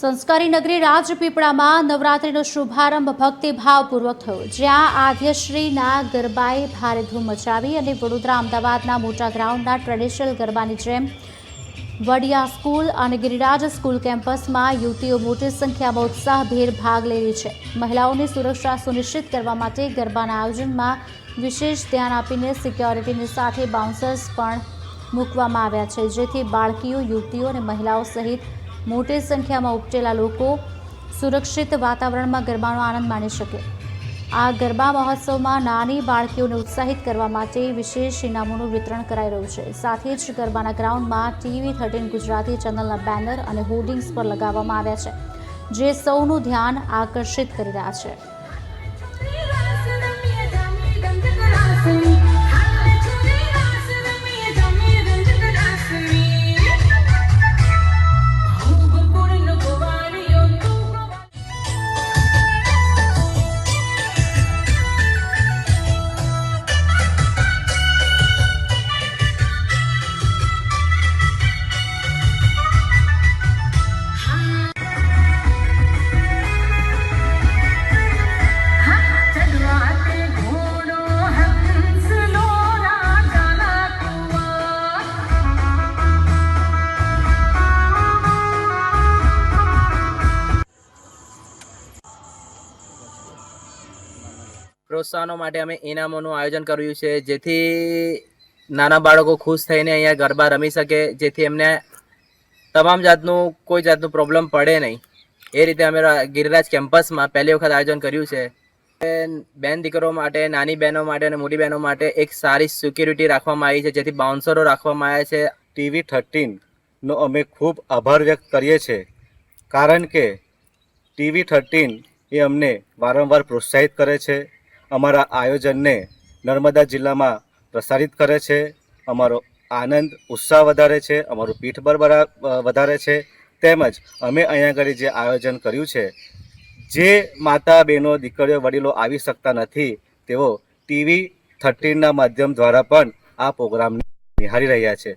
સંસ્કારી નગરી રાજપીપળામાં નવરાત્રિનો શુભારંભ ભક્તિભાવપૂર્વક થયો. જ્યાં આદ્યશ્રીના ગરબાએ ભારે ધૂમ મચાવી અને વડોદરા અમદાવાદના મોટા ગ્રાઉન્ડના ટ્રેડિશનલ ગરબાની જેમ વડિયા સ્કૂલ અને ગિરિરાજ સ્કૂલ કેમ્પસમાં યુવતીઓ મોટી સંખ્યામાં ઉત્સાહભેર ભાગ લઈ રહી છે. મહિલાઓની સુરક્ષા સુનિશ્ચિત કરવા માટે ગરબાના આયોજનમાં વિશેષ ધ્યાન આપીને સિક્યોરિટીની સાથે બાઉન્સર્સ પણ મૂકવામાં આવ્યા છે, જેથી બાળકીઓ, યુવતીઓ અને મહિલાઓ સહિત મોટી સંખ્યામાં ઉપજેલા લોકો સુરક્ષિત વાતાવરણમાં ગરબાનો આનંદ માણી શકે. આ ગરબા મહોત્સવમાં નાની બાળકીઓને ઉત્સાહિત કરવા માટે વિશેષ ઇનામોનું વિતરણ કરાઈ રહ્યું છે. સાથે જ ગરબાના ગ્રાઉન્ડમાં ટીવી થર્ટીન ગુજરાતી ચેનલના બેનર અને હોર્ડિંગ્સ પર લગાવવામાં આવ્યા છે, જે સૌનું ધ્યાન આકર્ષિત કરી રહ્યા છે. પ્રોત્સાહનો માટે અમે ઇનામોનું આયોજન કર્યું છે. જેથી નાના બાળકો ખુશ થઈને અહીંયા ગરબા રમી શકે. જેથી એમને તમામ જાતનું, કોઈ જાતનું પ્રોબ્લેમ પડે નહીં. એ રીતે અમે ગિરિરાજ કેમ્પસમાં પહેલી વખત આયોજન કર્યું છે. બેન દીકરો માટે, નાની બહેનો માટે અને મોટી બહેનો માટે એક સારી સિક્યુરિટી રાખવામાં આવી છે. જેથી બાઉન્સરો રાખવામાં આવ્યા છે. ટીવી થર્ટીનનો અમે ખૂબ આભાર વ્યક્ત કરીએ છીએ. કારણ કે ટીવી થર્ટીન એ અમને વારંવાર પ્રોત્સાહિત કરે છે. અમારા આયોજનને નર્મદા જિલ્લામાં પ્રસારિત કરે છે. અમારો આનંદ, ઉત્સાહ વધારે છે. અમારું પીઠબળ બરા- વધારે છે. તેમજ અમે અહીંયા આગળ જે આયોજન કર્યું છે, જે માતા, બહેનો, દીકરીઓ, વડીલો આવી શકતા નથી, તેઓ ટીવી થર્ટીનના માધ્યમ દ્વારા પણ આ પ્રોગ્રામને નિહાળી રહ્યા છે.